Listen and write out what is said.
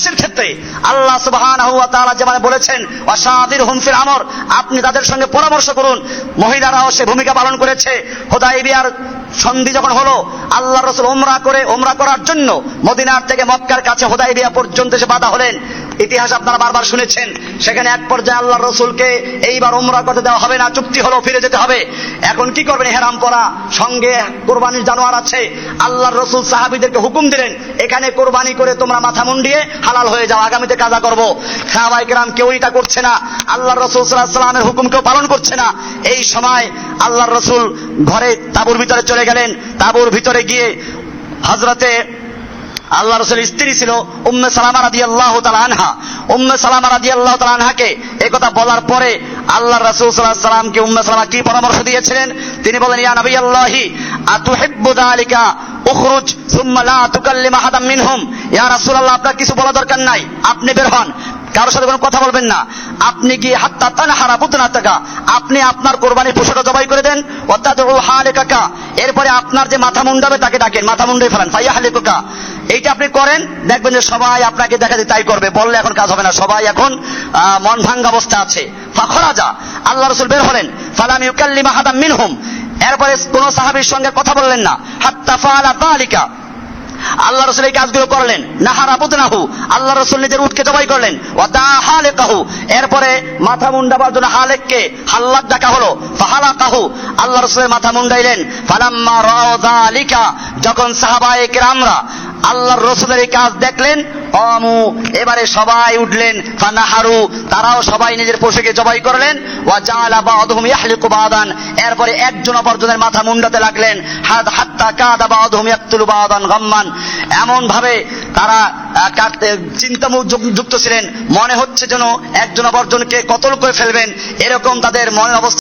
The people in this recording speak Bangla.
ক্ষেত্রে আল্লাহ তাআলা যেমন বলেছেন অসাধীর হুমফির আমর আপনি তাদের সঙ্গে পরামর্শ করুন। মহিলারাও সে ভূমিকা পালন করেছে। হুদাইবিয়ার সন্ধি যখন হলো, আল্লাহ রসুল ওমরা করে ওমরা করার জন্য মদিনার থেকে মক্কার কাছে হুদাইবিয়া পর্যন্ত এসে বাধা হলেন। ইতিহাস আপনারা বারবার শুনেছেন, সেখানে এক পর্যায়ে আল্লাহ রসুলকে এইবার ওমরা করতে দেওয়া হবে না, চুক্তি হলো, ফিরে যেতে হবে। এখন কি করবেন হেরাম পরা সঙ্গে কোরবানির জানোয়ার আছে। আল্লাহ রসুল সাহাবিদেরকে হুকুম দিলেন, এখানে কোরবানি করে তোমরা মাথা মুন্ডিয়ে হালাল হয়ে যাও, আগামীতে কাজা করব। সাহাবাই কেরাম কেউ এটা করছে না। আল্লাহ রসুল সাল্লাহ সাল্লামের হুকুম কেউ পালন করছে না। এই সময় আল্লাহ রসুল ঘরে তাবুর ভিতরে চলে গেলেন, তাবুর ভিতরে গিয়ে হজরতে আল্লাহ রসুল স্ত্রী ছিল উম্মে সালামা রাদি আল্লাহ আনহা। উম্মে সালামা রাদি আল্লাহ আনহাকে একথা বলার পরে আল্লাহ রসুল সাল্লাহ সাল্লামকে উম্মে সালামা কি পরামর্শ দিয়েছিলেন? তিনি বলেন ইয়া নবী আল্লাহি আতুহিব্বু যালিকা, উখরুজ, সুম্মা লা তুকাল্লিম মিনহুম। ইয়া রাসূলুল্লাহ, আপনার কিছু বলা দরকার নাই, আপনি বের হন। কারোর সাথে কোনো কথা বলবেন না। আপনি কি হাত্তা তানহারা বুতনা টাকা আপনি আপনার কোরবানির পশুটা জবাই করে দেন অর্থাৎ ও হালে কাকা এরপরে আপনার যে মাথা মুন্ডাবে তাকে ডাকেন, মাথা মুন্ডে ফেলেন ফাইয়া হালে কাকা এইটা আপনি করেন, দেখবেন যে সবাই আপনাকে দেখা দিয়ে তাই করবে, বললে এখন কাজ হবে না। সবাই এখন মন ভাঙ্গা অবস্থা আছে। ফাখরাজা আল্লাহ রসুল বের হলেন, ফালাম ইউকাল্লিমা হাদাম মিনহুম। এরপরে কোন সাহাবীর সঙ্গে কথা বললেন না। হাত্তা ফালা যালিকা আল্লাহ রসুল এই কাজগুলো করলেন। নাহারা বুদনাহু আল্লাহ রসুল নিজের উঠকে জবাই করলেন। কাহু এরপরে মাথা মুন্ডাবার জন্য হালেককে হাল্লাদ ডাকা হলো। ফাহালা কাহু আল্লাহ রসুলের মাথা মুন্ডাইলেন। ফালাম্মা রালিকা যখন সাহাবায়ে কেরামরা আল্লাহর রসুলের এই কাজ দেখলেন অমু এবারে সবাই উঠলেন, ফানাহারু। তারাও সবাই নিজের পশুকে জবাই করলেন। ওয়া জাআলা বা'দুহুম ইয়াহলিকু বা'দান। এরপরে একজন অপরজনের মাথা মুন্ডাতে লাগলেন। হাত, হাত্তা কাদা বা'দুহুম ইয়াকতুলু বা'দান গাম্মান। এমন ভাবে তারা চিন্তা যুক্ত ছিলেন। মনে হচ্ছে যেন একজন অপরজনকে কতল করে ফেলবেন। এরকম তাদের মনের অবস্থা